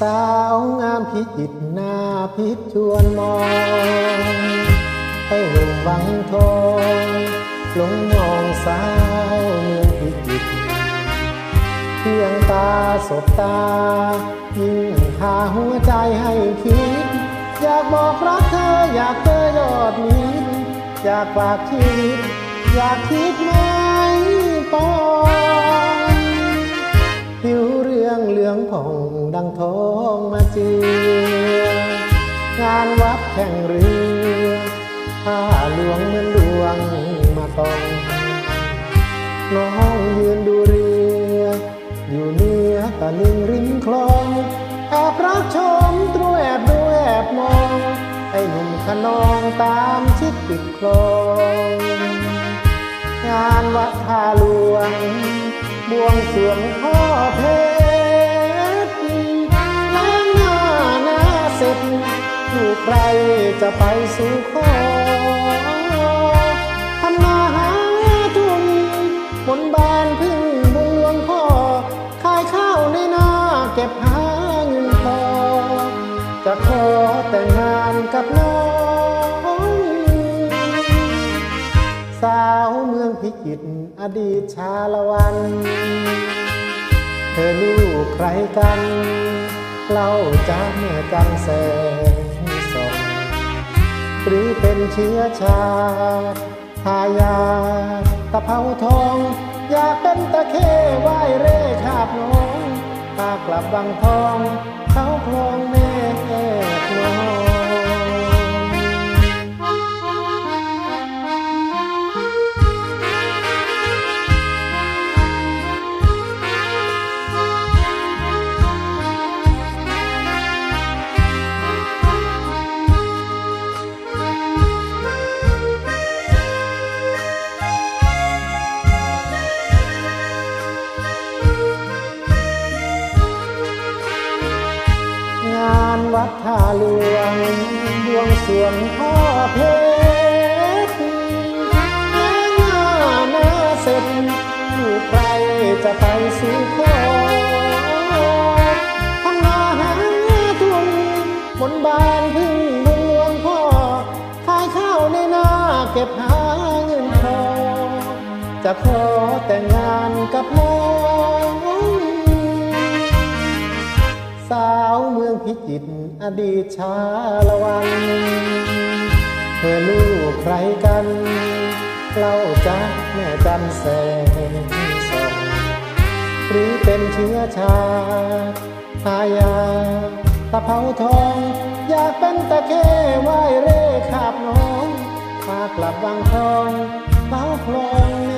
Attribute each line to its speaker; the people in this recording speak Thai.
Speaker 1: สาวงามพิจิตหน้าพิษชวนมอง ให้หนุ่มวังทองหลงมองสาวเมืองพิจิตเพียงตาสบตา ยิ่งพาหัวใจให้คิด อยากบอกรักเธออยากเจอยอดมิตรอยากฝากชีวิตอยากคิดไหมปอ องเหลืองผ่องดังทองมาเจียงานวัดแข่งเรือผ้าหลวงเหมือนดวงมาตองน้องยืนดูเรือ อยู่เหนือตะลิงริมคลองแอบรักชมตรวแอบดูแอบมองไอ้หนุ่มขนองตามชิดปิดคลองงานวัดท่าหลวง บวงสรวงพ่อเพ จะไปสู่ขอทำนาหาทุนบนบานพึ่งบุญหลวงพ่อ ขายข้าวในนาเก็บหาเงินพอ จะขอแต่งงานกับน้อง สาวเมืองพิจิตรอดีตชาละวัน เธอลูกใครกันเล่าจ้าแม่จันแสงส่อง หรือเป็นเชื้อชาติทายาตะเภาทอง อยากเป็นตะเข้ไหวเร่ขาบน้องตากลับวังทอง เขาคลองใน วัดท่าหลวงบวงสวงพ่อเพชรแม้หน้าหน้าเสร็จอยู่ใครจะไปสู่ขอทำนาหาทุนบนบานพึ่งบุญหลวงพ่อขายข้าวในนาเก็บหาเงินทองจะขอแต่งงานกับน้อง สาวเมืองพิจิตรอดีตชาละวัน เธอลูกใครกันเล่าจากแม่จันแสงส่องหรือเป็นเชื้อชาติทายาตะเภาทอง อยากเป็นตะเข้ไหวเร่ขาบน้องมากลับวังทองเล้าคลองเน